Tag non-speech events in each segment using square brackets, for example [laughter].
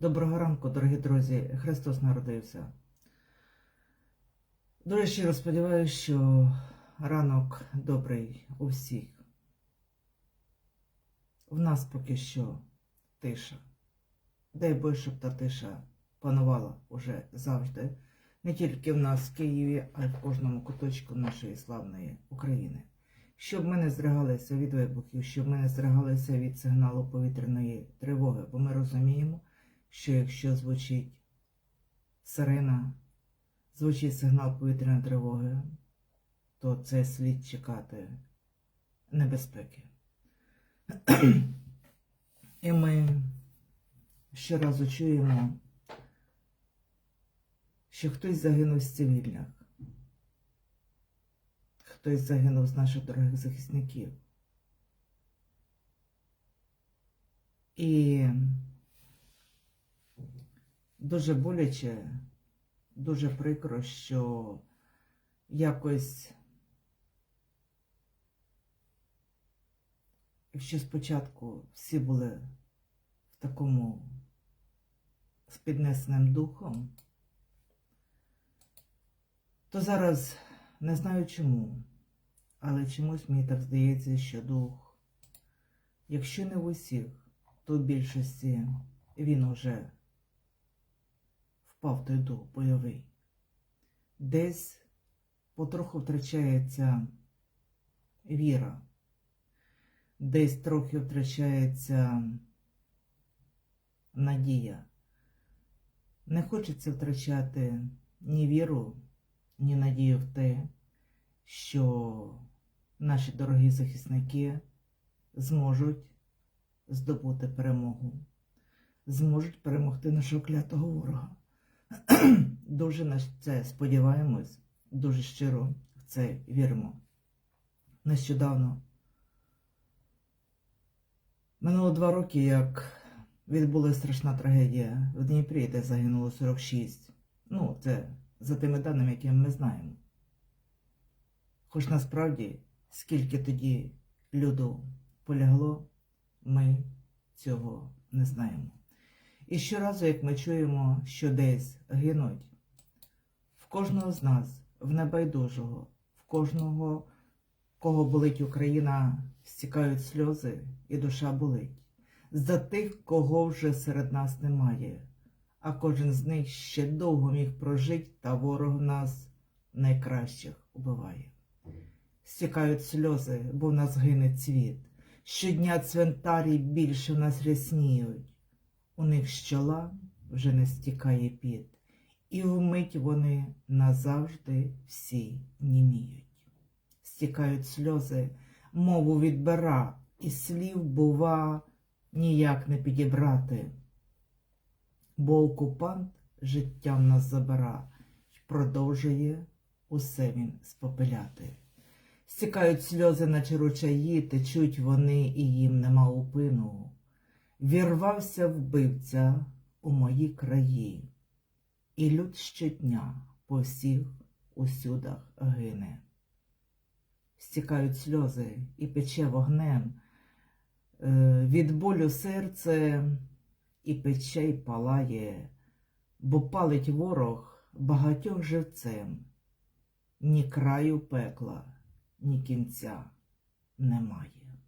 Доброго ранку, дорогі друзі. Христос народився. Дуже щиро сподіваюся, що ранок добрий у всіх. В нас поки що тиша. Дай Боже, щоб та тиша панувала уже завжди, не тільки в нас в Києві, а й в кожному куточку нашої славної України. Щоб ми не здригалися від вибухів, щоб ми не здригалися від сигналу повітряної тривоги, бо ми розуміємо, що якщо звучить сирена, звучить сигнал повітряної тривоги, то це слід чекати небезпеки. [clears throat] І ми щоразу чуємо, що хтось загинув з цивільних, хтось загинув з наших дорогих захисників. І дуже боляче, дуже прикро, що якось, якщо спочатку всі були в такому з піднесеним духом, то зараз не знаю чому, але чомусь мені так здається, що дух, якщо не в усіх, то в більшості він уже впав той дух бойовий. Десь потроху втрачається віра, десь трохи втрачається надія. Не хочеться втрачати ні віру, ні надію в те, що наші дорогі захисники зможуть здобути перемогу, зможуть перемогти нашого клятого ворога. [clears throat] Дуже на це сподіваємось, дуже щиро в це віримо. Нещодавно минуло два роки, як відбулася страшна трагедія в Дніпрі, де загинуло 46. Ну, це за тими даними, які ми знаємо. Хоч насправді, скільки тоді люду полягло, ми цього не знаємо. І щоразу, як ми чуємо, що десь гинуть, в кожного з нас, в небайдужого, в кожного, кого болить Україна, стікають сльози і душа болить. За тих, кого вже серед нас немає, а кожен з них ще довго міг прожить, та ворог нас найкращих убиває. Стікають сльози, бо в нас гине цвіт. Щодня цвинтарі більше в нас рясніють. У них з чола вже не стікає піт, і вмить вони назавжди всі німіють. Стікають сльози, мову відбира, і слів, бува, ніяк не підібрати. Бо окупант життям нас забира й продовжує усе він спопиляти. Стікають сльози, наче ручаї, течуть вони, і їм нема упину. Вірвався вбивця у мої краї, і люд щодня по всіх усюдах гине. Стікають сльози і пече вогнем, е, від болю серце і пече й палає, бо палить ворог багатьох живцем, ні краю пекла, ні кінця немає.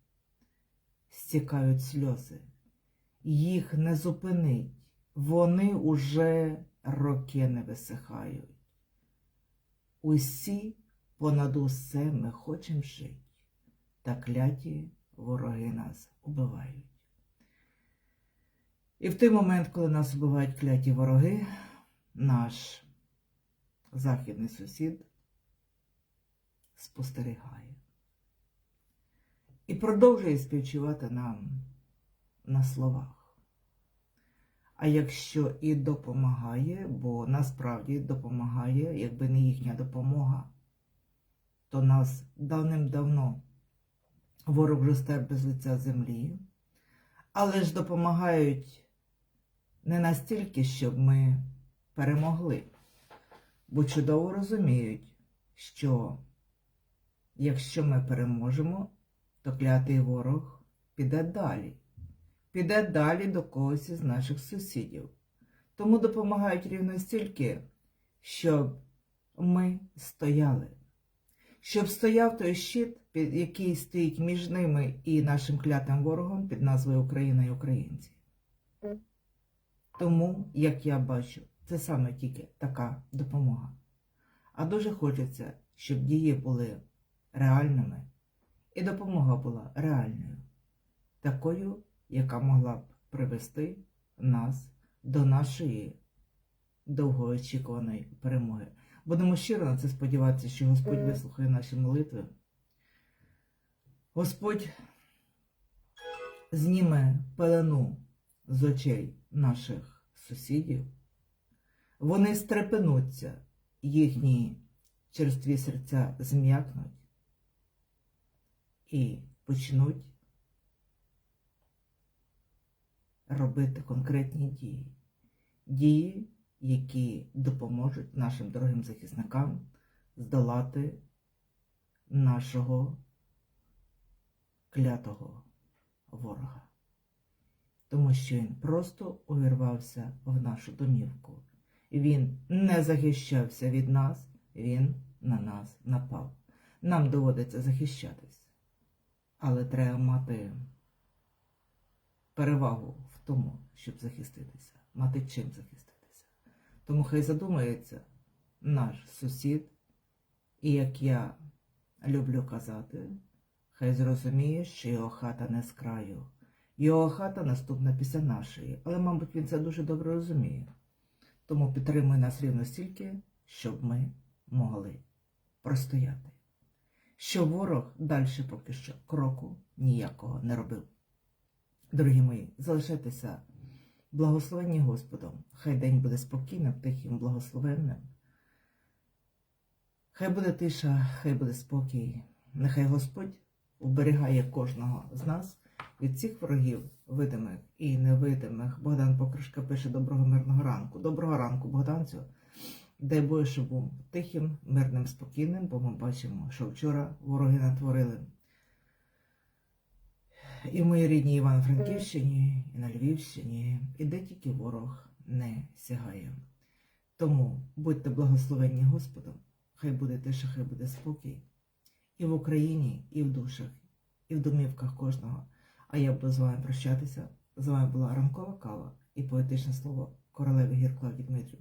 Стікають сльози їх не зупинить, вони уже роки не висихають. Усі понад усе ми хочем жить, та кляті вороги нас убивають. І в той момент, коли нас убивають кляті вороги, наш західний сусід спостерігає і продовжує співчувати нам на словах. А якщо і допомагає, бо насправді допомагає, якби не їхня допомога, то нас давним-давно ворог вже стер без лиця землі, але ж допомагають не настільки, щоб ми перемогли, бо чудово розуміють, що якщо ми переможемо, то клятий ворог піде далі піде далі до когось із наших сусідів. Тому допомагають рівно стільки, щоб ми стояли, щоб стояв той щит, який стоїть між ними і нашим клятим ворогом під назвою Україна і Українці. Тому, як я бачу, це саме тільки така допомога. А дуже хочеться, щоб дії були реальними і допомога була реальною, такою, яка могла б привести нас до нашої довгоочікуваної перемоги. Будемо щиро на це сподіватися, що Господь вислухає наші молитви. Господь зніме пелену з очей наших сусідів. Вони стрепенуться, їхні черстві серця зм'якнуть і почнуть робити конкретні дії. Дії, які допоможуть нашим дорогим захисникам здолати нашого клятого ворога. Тому що він просто увірвався в нашу домівку. Він не захищався від нас, він на нас напав. Нам доводиться захищатись. Але треба мати перевагу тому, щоб захиститися, мати чим захиститися. Тому хай задумається наш сусід, і як я люблю казати, хай зрозуміє, що його хата не з краю. Його хата наступна після нашої, але, мабуть, він це дуже добре розуміє. Тому підтримуй нас рівно стільки, щоб ми могли простояти. Щоб ворог далі поки що кроку ніякого не робив. Дорогі мої, залишайтеся благословенні Господом. Хай день буде спокійним, тихим, благословенним. Хай буде тиша, хай буде спокій. Нехай Господь уберігає кожного з нас від цих ворогів, видимих і невидимих. Богдан Покришка пише доброго мирного ранку. Доброго ранку, Богданцю. Дай Боже, щоб був тихим, мирним, спокійним, бо ми бачимо, що вчора вороги натворили. І в моїй рідній Івано-Франківщині, і на Львівщині, і де тільки ворог не сягає. Тому будьте благословенні Господом, хай буде тиша, хай буде спокій. І в Україні, і в душах, і в домівках кожного. А я буду з вами прощатися. З вами була ранкова кава і поетичне слово королеви Гірклаві Дмитрів.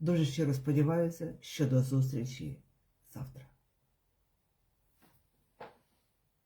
Дуже щиро сподіваюся, що до зустрічі завтра.